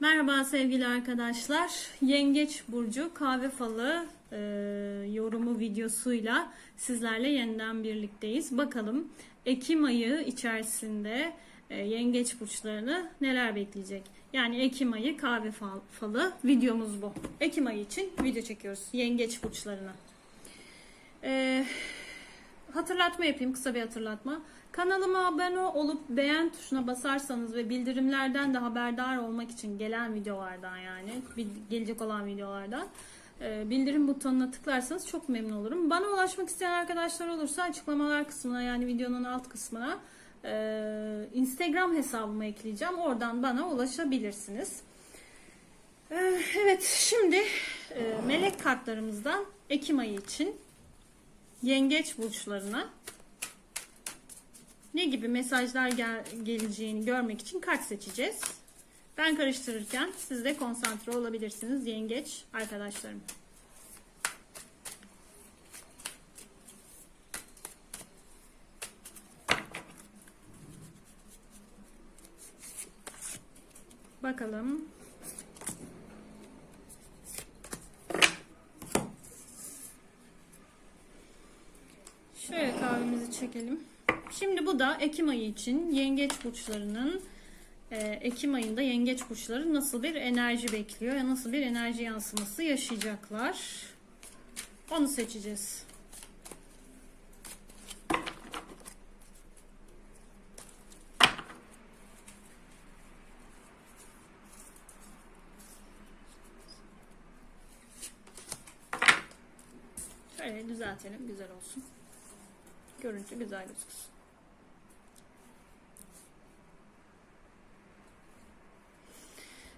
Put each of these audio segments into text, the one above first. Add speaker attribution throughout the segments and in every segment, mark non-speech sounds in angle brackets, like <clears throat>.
Speaker 1: Merhaba sevgili arkadaşlar. Yengeç Burcu kahve falı e, yorumu videosuyla sizlerle yeniden birlikteyiz. Bakalım Ekim ayı içerisinde e, yengeç burçlarını neler bekleyecek? Yani Ekim ayı kahve fal, falı videomuz bu. Ekim ayı için video çekiyoruz yengeç burçlarına. E, hatırlatma yapayım, kısa bir hatırlatma. Kanalıma abone olup beğen tuşuna basarsanız ve bildirimlerden de haberdar olmak için gelen videolardan yani gelecek olan videolardan e, bildirim butonuna tıklarsanız çok memnun olurum. Bana ulaşmak isteyen arkadaşlar olursa açıklamalar kısmına yani videonun alt kısmına e, Instagram hesabımı ekleyeceğim. Oradan bana ulaşabilirsiniz. E, Evet şimdi melek kartlarımızdan Ekim ayı için yengeç burçlarına ne gibi mesajlar gel- geleceğini görmek için kart seçeceğiz. Ben karıştırırken siz de konsantre olabilirsiniz yengeç arkadaşlarım. Bakalım. Şöyle kahvemizi çekelim. Şimdi bu da Ekim ayı için yengeç burçlarının e, Ekim ayında yengeç burçları nasıl bir enerji bekliyor ya nasıl bir enerji yansıması yaşayacaklar. Onu seçeceğiz. Şöyle düzeltelim güzel olsun. Görüntü güzel gözüksün.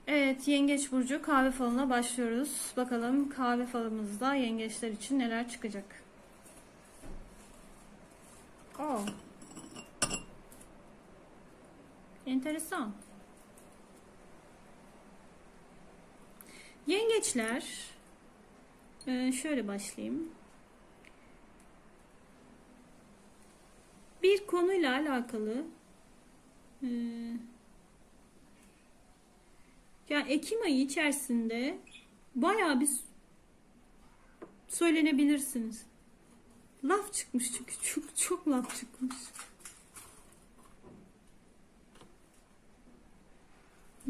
Speaker 1: Evet, Yengeç Burcu kahve falına başlıyoruz. Bakalım kahve falımızda yengeçler için neler çıkacak. Oo. Enteresan. Yengeçler, e, şöyle başlayayım. Bir konuyla alakalı e, yani Ekim ayı içerisinde bayağı bir söylenebilirsiniz. Laf çıkmış çünkü çok çok laf çıkmış.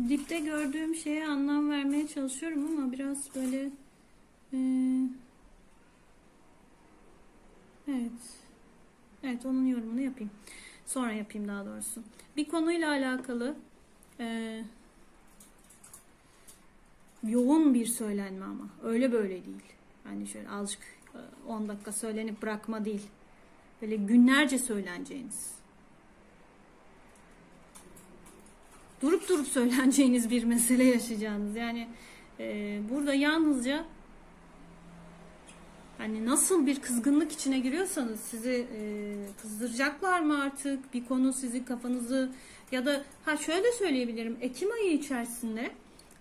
Speaker 1: Dipte gördüğüm şeye anlam vermeye çalışıyorum ama biraz böyle e, evet. Evet onun yorumunu yapayım. Sonra yapayım daha doğrusu. Bir konuyla alakalı e, yoğun bir söylenme ama. Öyle böyle değil. Hani şöyle azıcık e, 10 dakika söylenip bırakma değil. Böyle günlerce söyleneceğiniz. Durup durup <laughs> söyleneceğiniz bir mesele yaşayacağınız. Yani e, burada yalnızca Hani nasıl bir kızgınlık içine giriyorsanız sizi e, kızdıracaklar mı artık? Bir konu sizi kafanızı ya da ha şöyle söyleyebilirim. Ekim ayı içerisinde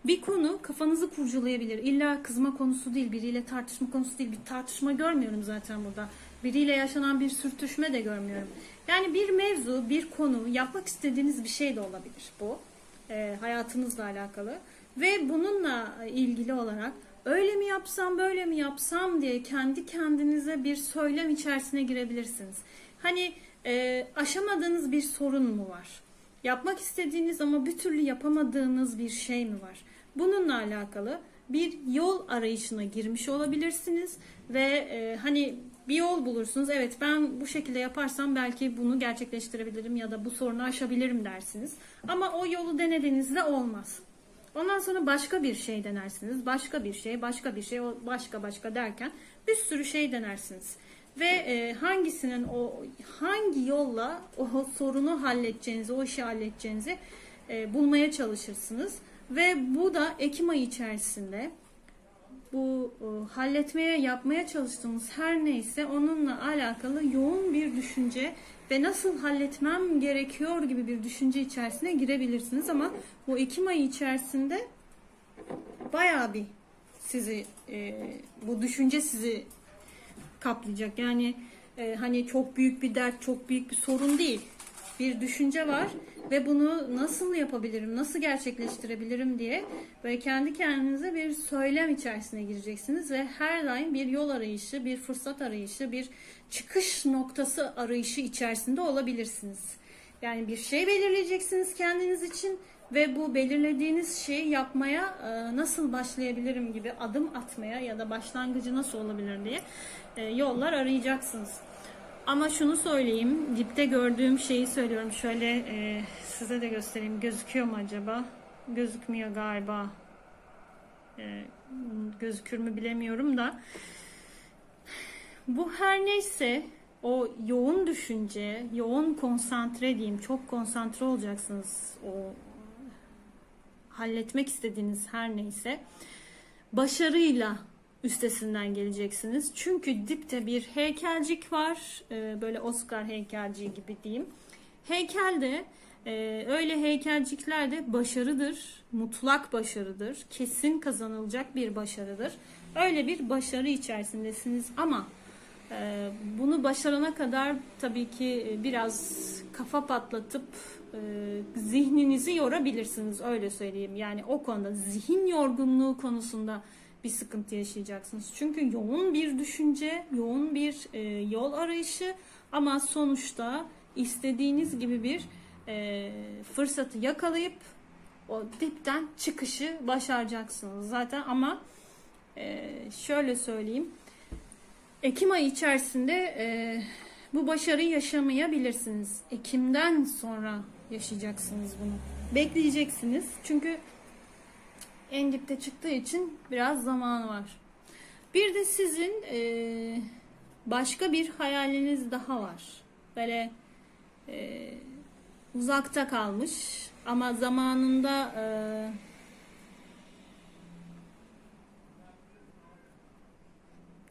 Speaker 1: bir konu kafanızı kurcalayabilir. İlla kızma konusu değil, biriyle tartışma konusu değil. Bir tartışma görmüyorum zaten burada. Biriyle yaşanan bir sürtüşme de görmüyorum. Yani bir mevzu, bir konu, yapmak istediğiniz bir şey de olabilir bu. E, hayatınızla alakalı. Ve bununla ilgili olarak öyle mi yapsam böyle mi yapsam diye kendi kendinize bir söylem içerisine girebilirsiniz. Hani e, aşamadığınız bir sorun mu var? Yapmak istediğiniz ama bir türlü yapamadığınız bir şey mi var? Bununla alakalı bir yol arayışına girmiş olabilirsiniz ve e, hani bir yol bulursunuz. Evet ben bu şekilde yaparsam belki bunu gerçekleştirebilirim ya da bu sorunu aşabilirim dersiniz. Ama o yolu denediğinizde olmaz. Ondan sonra başka bir şey denersiniz. Başka bir şey, başka bir şey, başka başka derken bir sürü şey denersiniz. Ve e, hangisinin o hangi yolla o sorunu halledeceğinizi, o işi halledeceğinizi e, bulmaya çalışırsınız. Ve bu da Ekim ayı içerisinde bu e, halletmeye, yapmaya çalıştığımız her neyse onunla alakalı yoğun bir düşünce ve nasıl halletmem gerekiyor gibi bir düşünce içerisine girebilirsiniz ama bu Ekim ayı içerisinde bayağı bir sizi e, bu düşünce sizi kaplayacak. Yani e, hani çok büyük bir dert, çok büyük bir sorun değil. Bir düşünce var ve bunu nasıl yapabilirim, nasıl gerçekleştirebilirim diye böyle kendi kendinize bir söylem içerisine gireceksiniz ve her daim bir yol arayışı, bir fırsat arayışı, bir çıkış noktası arayışı içerisinde olabilirsiniz. Yani bir şey belirleyeceksiniz kendiniz için ve bu belirlediğiniz şeyi yapmaya e, nasıl başlayabilirim gibi adım atmaya ya da başlangıcı nasıl olabilir diye e, yollar arayacaksınız. Ama şunu söyleyeyim, dipte gördüğüm şeyi söylüyorum. Şöyle e, size de göstereyim. Gözüküyor mu acaba? Gözükmüyor galiba. E, gözükür mü bilemiyorum da. Bu her neyse o yoğun düşünce, yoğun konsantre diyeyim, çok konsantre olacaksınız o halletmek istediğiniz her neyse başarıyla üstesinden geleceksiniz. Çünkü dipte bir heykelcik var. Ee, böyle Oscar heykelciği gibi diyeyim. Heykelde e, öyle heykelcikler de başarıdır. Mutlak başarıdır. Kesin kazanılacak bir başarıdır. Öyle bir başarı içerisindesiniz ama e, bunu başarana kadar tabii ki biraz kafa patlatıp e, zihninizi yorabilirsiniz öyle söyleyeyim. Yani o konuda zihin yorgunluğu konusunda bir sıkıntı yaşayacaksınız. Çünkü yoğun bir düşünce, yoğun bir e, yol arayışı ama sonuçta istediğiniz gibi bir e, fırsatı yakalayıp o dipten çıkışı başaracaksınız zaten ama e, şöyle söyleyeyim Ekim ayı içerisinde e, bu başarıyı yaşamayabilirsiniz. Ekim'den sonra yaşayacaksınız bunu. Bekleyeceksiniz. Çünkü en dipte çıktığı için biraz zaman var. Bir de sizin e, başka bir hayaliniz daha var. Böyle e, uzakta kalmış ama zamanında e,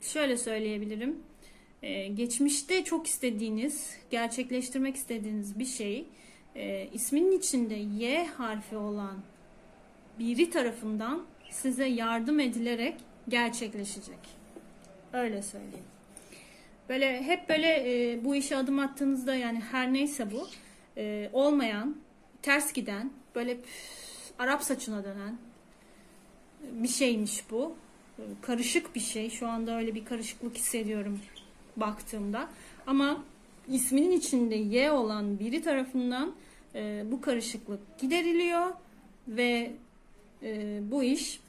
Speaker 1: şöyle söyleyebilirim. Ee, geçmişte çok istediğiniz, gerçekleştirmek istediğiniz bir şey e, isminin içinde Y harfi olan biri tarafından size yardım edilerek gerçekleşecek. Öyle söyleyeyim. Böyle hep böyle e, bu işe adım attığınızda yani her neyse bu e, olmayan, ters giden, böyle püf, Arap saçına dönen bir şeymiş bu. Karışık bir şey. Şu anda öyle bir karışıklık hissediyorum baktığımda. Ama isminin içinde Y olan biri tarafından e, bu karışıklık gideriliyor ve e, bu iş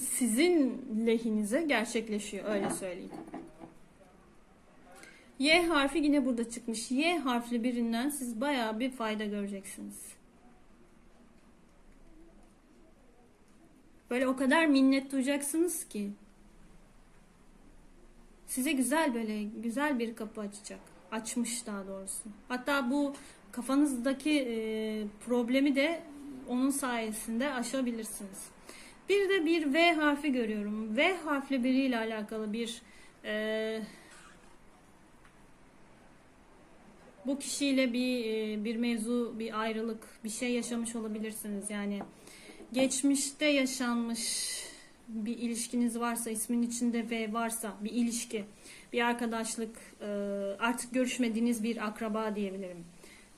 Speaker 1: sizin lehinize gerçekleşiyor öyle söyleyeyim. Y harfi yine burada çıkmış. Y harfli birinden siz bayağı bir fayda göreceksiniz. Böyle o kadar minnet duyacaksınız ki size güzel böyle güzel bir kapı açacak. Açmış daha doğrusu. Hatta bu kafanızdaki e, problemi de onun sayesinde aşabilirsiniz. Bir de bir V harfi görüyorum. V harfli biriyle alakalı bir e, bu kişiyle bir e, bir mevzu, bir ayrılık, bir şey yaşamış olabilirsiniz. Yani geçmişte yaşanmış bir ilişkiniz varsa, ismin içinde V varsa bir ilişki, bir arkadaşlık, e, artık görüşmediğiniz bir akraba diyebilirim.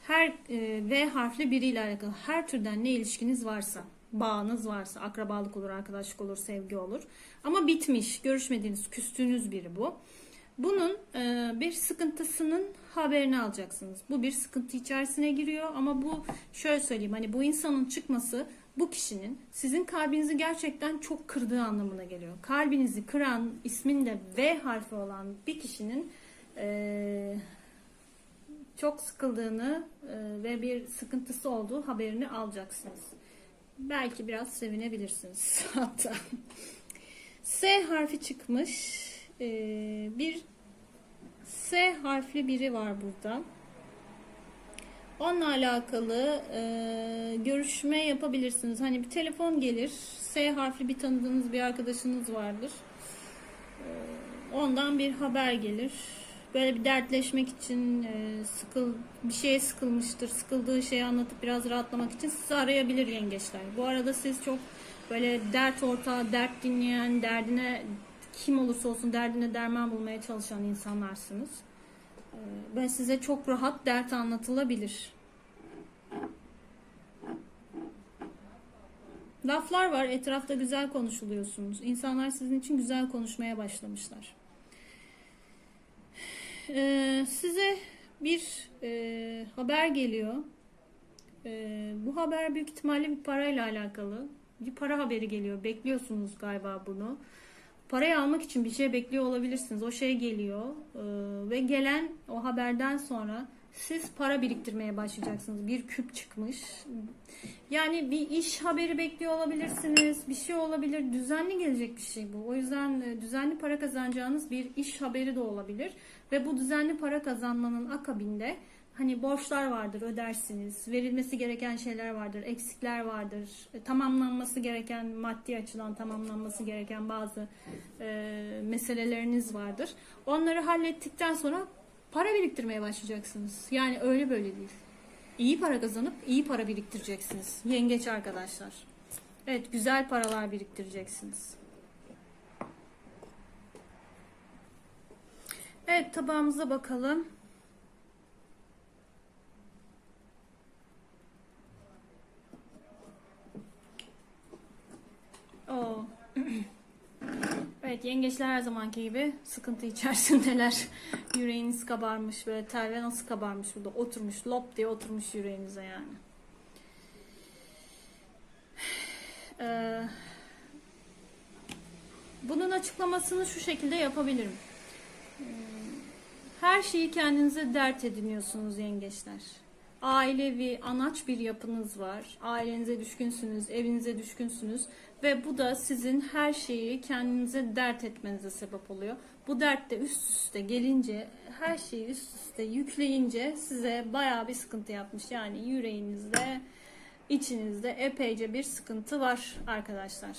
Speaker 1: Her e, V harfli biriyle alakalı her türden ne ilişkiniz varsa, bağınız varsa, akrabalık olur, arkadaşlık olur, sevgi olur. Ama bitmiş, görüşmediğiniz, küstüğünüz biri bu. Bunun e, bir sıkıntısının haberini alacaksınız. Bu bir sıkıntı içerisine giriyor ama bu şöyle söyleyeyim hani bu insanın çıkması bu kişinin sizin kalbinizi gerçekten çok kırdığı anlamına geliyor. Kalbinizi kıran isminde V harfi olan bir kişinin e, çok sıkıldığını e, ve bir sıkıntısı olduğu haberini alacaksınız. Belki biraz sevinebilirsiniz <laughs> hatta. S harfi çıkmış. E, bir S harfli biri var burada. Onunla alakalı e, görüşme yapabilirsiniz. Hani bir telefon gelir. S harfli bir tanıdığınız bir arkadaşınız vardır. E, ondan bir haber gelir. Böyle bir dertleşmek için e, sıkıl bir şeye sıkılmıştır. Sıkıldığı şeyi anlatıp biraz rahatlamak için sizi arayabilir yengeçler. Bu arada siz çok böyle dert ortağı, dert dinleyen, derdine kim olursa olsun derdine derman bulmaya çalışan insanlarsınız. Ee, ve size çok rahat dert anlatılabilir. Laflar var, etrafta güzel konuşuluyorsunuz. İnsanlar sizin için güzel konuşmaya başlamışlar. Ee, size bir e, haber geliyor. Ee, bu haber büyük ihtimalle bir parayla alakalı. Bir para haberi geliyor. Bekliyorsunuz galiba bunu. Parayı almak için bir şey bekliyor olabilirsiniz. O şey geliyor Ee, ve gelen o haberden sonra siz para biriktirmeye başlayacaksınız. Bir küp çıkmış. Yani bir iş haberi bekliyor olabilirsiniz. Bir şey olabilir. Düzenli gelecek bir şey bu. O yüzden e, düzenli para kazanacağınız bir iş haberi de olabilir. Ve bu düzenli para kazanmanın akabinde hani borçlar vardır ödersiniz. Verilmesi gereken şeyler vardır. Eksikler vardır. e, Tamamlanması gereken maddi açıdan tamamlanması gereken bazı e, meseleleriniz vardır. Onları hallettikten sonra para biriktirmeye başlayacaksınız. Yani öyle böyle değil. İyi para kazanıp iyi para biriktireceksiniz. Yengeç arkadaşlar. Evet güzel paralar biriktireceksiniz. Evet tabağımıza bakalım. Oo. <clears throat> Evet yengeçler her zamanki gibi sıkıntı içerisindeler. <laughs> Yüreğiniz kabarmış böyle terve nasıl kabarmış burada oturmuş lop diye oturmuş yüreğinize yani. Ee, bunun açıklamasını şu şekilde yapabilirim. Ee, Her şeyi kendinize dert ediniyorsunuz yengeçler. Ailevi, anaç bir yapınız var. Ailenize düşkünsünüz, evinize düşkünsünüz ve bu da sizin her şeyi kendinize dert etmenize sebep oluyor. Bu dert de üst üste gelince, her şeyi üst üste yükleyince size bayağı bir sıkıntı yapmış. Yani yüreğinizde, içinizde epeyce bir sıkıntı var arkadaşlar.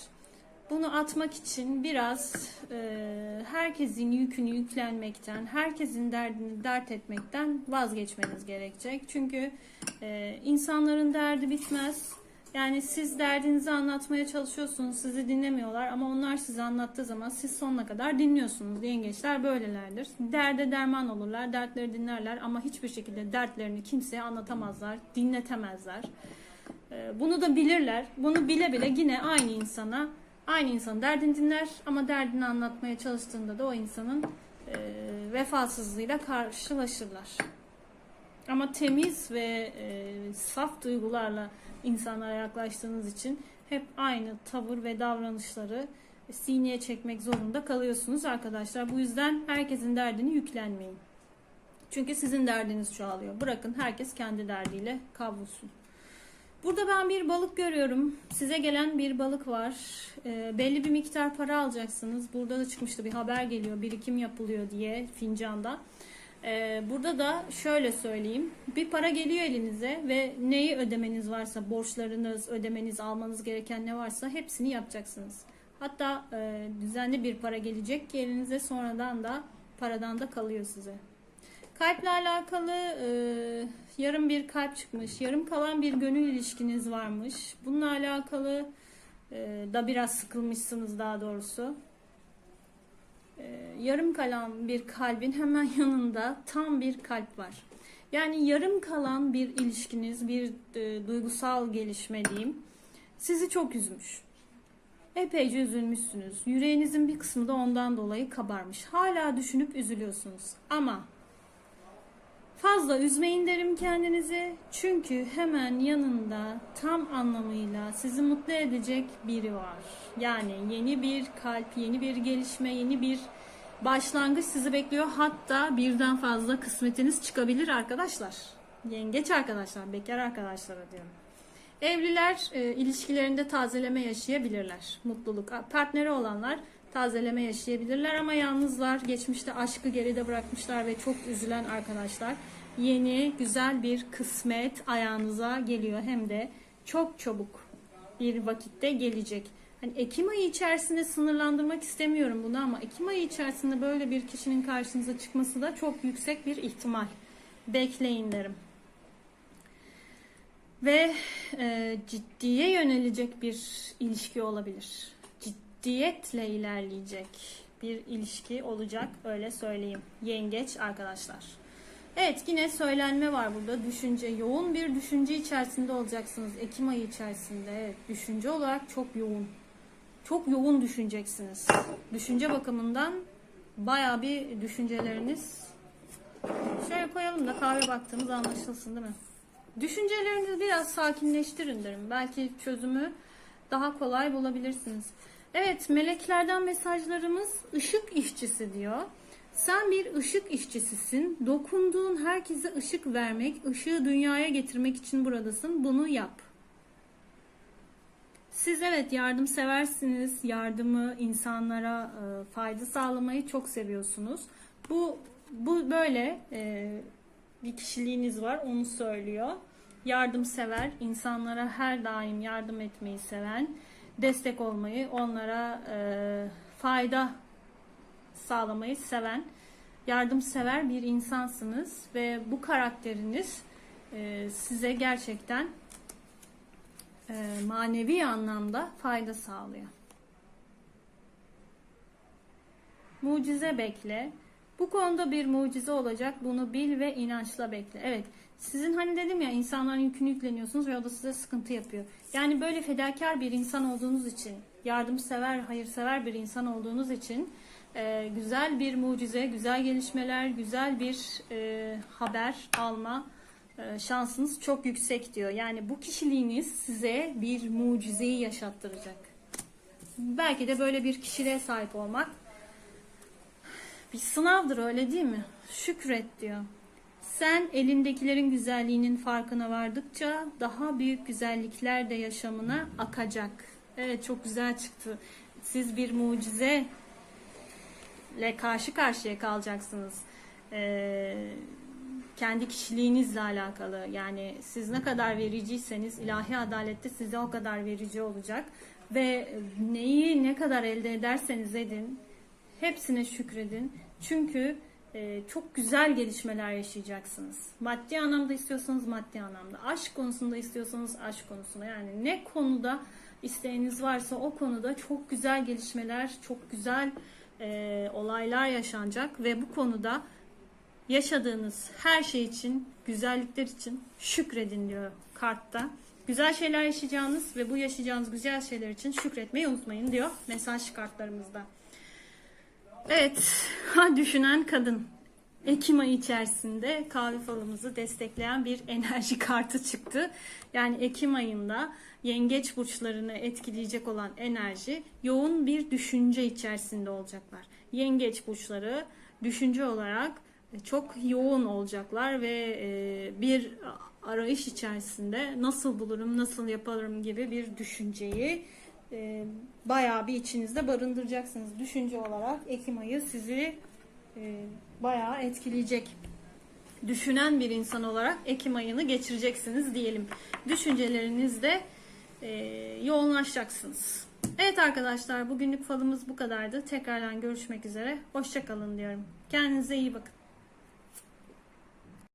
Speaker 1: Bunu atmak için biraz e, herkesin yükünü yüklenmekten, herkesin derdini dert etmekten vazgeçmeniz gerekecek. Çünkü e, insanların derdi bitmez. Yani siz derdinizi anlatmaya çalışıyorsunuz, sizi dinlemiyorlar ama onlar size anlattığı zaman siz sonuna kadar dinliyorsunuz. Yengeçler böylelerdir. Derde derman olurlar, dertleri dinlerler ama hiçbir şekilde dertlerini kimseye anlatamazlar, dinletemezler. E, bunu da bilirler. Bunu bile bile yine aynı insana Aynı insan derdini dinler ama derdini anlatmaya çalıştığında da o insanın e, vefasızlığıyla karşılaşırlar. Ama temiz ve e, saf duygularla insanlara yaklaştığınız için hep aynı tavır ve davranışları sineye çekmek zorunda kalıyorsunuz arkadaşlar. Bu yüzden herkesin derdini yüklenmeyin. Çünkü sizin derdiniz çoğalıyor. Bırakın herkes kendi derdiyle kavrulsun. Burada ben bir balık görüyorum. Size gelen bir balık var. E, belli bir miktar para alacaksınız. Burada da çıkmıştı bir haber geliyor. Birikim yapılıyor diye fincanda. E, burada da şöyle söyleyeyim. Bir para geliyor elinize ve neyi ödemeniz varsa, borçlarınız, ödemeniz, almanız gereken ne varsa hepsini yapacaksınız. Hatta e, düzenli bir para gelecek ki elinize sonradan da paradan da kalıyor size. Kalple alakalı e, yarım bir kalp çıkmış. Yarım kalan bir gönül ilişkiniz varmış. Bununla alakalı e, da biraz sıkılmışsınız daha doğrusu. E, yarım kalan bir kalbin hemen <laughs> yanında tam bir kalp var. Yani yarım kalan bir ilişkiniz, bir e, duygusal gelişme diyeyim. Sizi çok üzmüş. Epeyce üzülmüşsünüz. Yüreğinizin bir kısmı da ondan dolayı kabarmış. Hala düşünüp üzülüyorsunuz. Ama Fazla üzmeyin derim kendinizi. Çünkü hemen yanında tam anlamıyla sizi mutlu edecek biri var. Yani yeni bir kalp, yeni bir gelişme, yeni bir başlangıç sizi bekliyor. Hatta birden fazla kısmetiniz çıkabilir arkadaşlar. Yengeç arkadaşlar, bekar arkadaşlara diyorum. Evliler e, ilişkilerinde tazeleme yaşayabilirler. Mutluluk. Partneri olanlar tazeleme yaşayabilirler ama yalnızlar geçmişte aşkı geride bırakmışlar ve çok üzülen arkadaşlar yeni güzel bir kısmet ayağınıza geliyor hem de çok çabuk bir vakitte gelecek. Hani Ekim ayı içerisinde sınırlandırmak istemiyorum bunu ama Ekim ayı içerisinde böyle bir kişinin karşınıza çıkması da çok yüksek bir ihtimal. Bekleyin derim. Ve e, ciddiye yönelecek bir ilişki olabilir. Ciddiyetle ilerleyecek bir ilişki olacak öyle söyleyeyim. Yengeç arkadaşlar. Evet yine söylenme var burada. Düşünce. Yoğun bir düşünce içerisinde olacaksınız. Ekim ayı içerisinde. Evet. Düşünce olarak çok yoğun. Çok yoğun düşüneceksiniz. Düşünce bakımından bayağı bir düşünceleriniz Şöyle koyalım da kahve baktığımız anlaşılsın değil mi? Düşüncelerinizi biraz sakinleştirin derim. Belki çözümü daha kolay bulabilirsiniz. Evet, meleklerden mesajlarımız ışık işçisi diyor. Sen bir ışık işçisisin. Dokunduğun herkese ışık vermek, ışığı dünyaya getirmek için buradasın. Bunu yap. Siz evet yardımseversiniz. Yardımı, insanlara e, fayda sağlamayı çok seviyorsunuz. Bu bu böyle e, bir kişiliğiniz var onu söylüyor. Yardımsever, insanlara her daim yardım etmeyi seven, destek olmayı, onlara e, fayda sağlamayı seven, yardımsever bir insansınız ve bu karakteriniz e, size gerçekten e, manevi anlamda fayda sağlıyor. Mucize bekle. Bu konuda bir mucize olacak. Bunu bil ve inançla bekle. Evet. Sizin hani dedim ya insanların yükünü yükleniyorsunuz ve o da size sıkıntı yapıyor. Yani böyle fedakar bir insan olduğunuz için, yardımsever, hayırsever bir insan olduğunuz için e, güzel bir mucize, güzel gelişmeler, güzel bir e, haber alma e, şansınız çok yüksek diyor. Yani bu kişiliğiniz size bir mucizeyi yaşattıracak. Belki de böyle bir kişiliğe sahip olmak bir sınavdır öyle değil mi? Şükret diyor. Sen elindekilerin güzelliğinin farkına vardıkça daha büyük güzellikler de yaşamına akacak. Evet çok güzel çıktı. Siz bir mucize ile karşı karşıya kalacaksınız. Ee, kendi kişiliğinizle alakalı. Yani siz ne kadar vericiyseniz ilahi adalette size o kadar verici olacak. Ve neyi ne kadar elde ederseniz edin hepsine şükredin. Çünkü e, çok güzel gelişmeler yaşayacaksınız. Maddi anlamda istiyorsanız maddi anlamda. Aşk konusunda istiyorsanız aşk konusunda. Yani ne konuda isteğiniz varsa o konuda çok güzel gelişmeler, çok güzel e, olaylar yaşanacak ve bu konuda yaşadığınız her şey için, güzellikler için şükredin diyor kartta. Güzel şeyler yaşayacağınız ve bu yaşayacağınız güzel şeyler için şükretmeyi unutmayın diyor mesaj kartlarımızda. Evet, ha düşünen kadın. Ekim ayı içerisinde kahve falımızı destekleyen bir <laughs> enerji kartı çıktı. Yani Ekim ayında yengeç burçlarını etkileyecek olan enerji yoğun bir düşünce içerisinde olacaklar. Yengeç burçları düşünce olarak çok yoğun olacaklar ve e, bir arayış içerisinde nasıl bulurum, nasıl yaparım gibi bir düşünceyi e, bayağı bir içinizde barındıracaksınız. Düşünce olarak Ekim ayı sizi e, bayağı etkileyecek. Düşünen bir insan olarak Ekim ayını geçireceksiniz diyelim. Düşüncelerinizde e, yoğunlaşacaksınız. Evet arkadaşlar bugünlük falımız bu kadardı. Tekrardan görüşmek üzere. Hoşçakalın diyorum. Kendinize iyi bakın.